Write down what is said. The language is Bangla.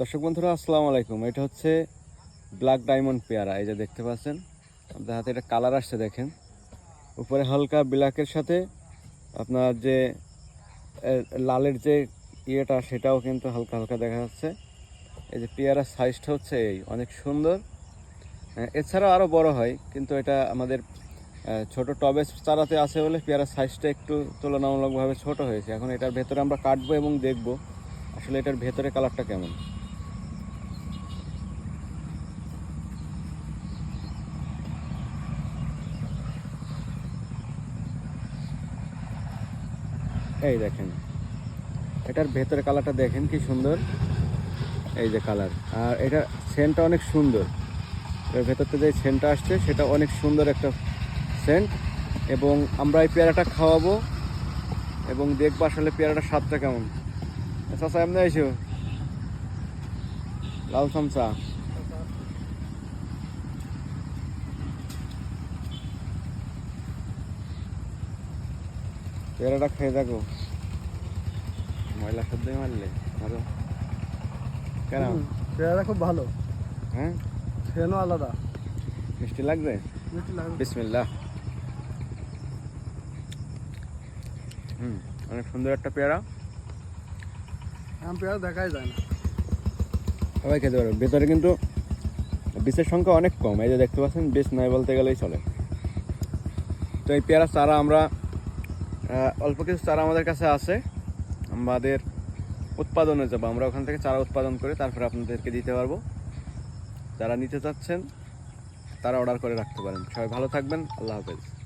দর্শক বন্ধুরা, আসসালামু আলাইকুম। এটা হচ্ছে ব্ল্যাক ডায়মন্ড পেয়ারা, এই যে দেখতে পাচ্ছেন। আপনার হাতে এটা কালার আসছে, দেখেন। উপরে হালকা ব্ল্যাকের সাথে আপনার যে লালের যে ইয়েটা, সেটাও কিন্তু হালকা হালকা দেখা যাচ্ছে। এই যে পেয়ারার সাইজটা হচ্ছে এই, অনেক সুন্দর। এছাড়াও আরও বড় হয়, কিন্তু এটা আমাদের ছোট টবে চারাতে আছে বলে পেয়ারার সাইজটা একটু তুলনামূলকভাবে ছোট হয়েছে। এখন এটার ভেতরে আমরা কাটবো এবং দেখব, আসলে এটার ভেতরে কালারটা কেমন। এই দেখেন। এটার ভেতরে কালারটা দেখেন কি সুন্দর। এই যে কালার। আর এটা সেন্টটা অনেক সুন্দর। এর ভেতর থেকে যে সেন্টটা আসছে, সেটা অনেক সুন্দর একটা সেন্ট এবং আমরা এই পেয়ারাটা খাওয়াবো। এবং দেখব আসলে পেয়ারাটার স্বাদটা কেমন। চাচা, এমনি আইসো। লাল চামচা পেয়ারাটা খেয়ে দেখো। ময়লা সদ্যই মারলে ভালো কেন? হুম, পেয়ারা খুব ভালো। হ্যাঁ? ফেনও আলাদা। মিষ্টি লাগবে? মিষ্টি লাগবে। বিসমিল্লাহ। হুম অনেক সুন্দর একটা পেয়ারা। আম পেয়ারা দেখাই যায় না। সবাই খেতে পারবে। ভেতরে কিন্তু বীজের সংখ্যা অনেক কম। এই যে দেখতে পাচ্ছেন বীজ নাই বলতে গেলেই চলে। তো এই পেয়ারা চারা আমরা অল্প কিছু চারা আমাদের কাছে আছে। আমাদের উৎপাদনে যাব। আমরা ওখান থেকে চারা উৎপাদন করে তারপরে আপনাদেরকে দিতে পারব। যারা নিতে চাচ্ছেন, তারা অর্ডার করে রাখতে পারেন। সবাই ভালো থাকবেন। আল্লাহ হাফেজ।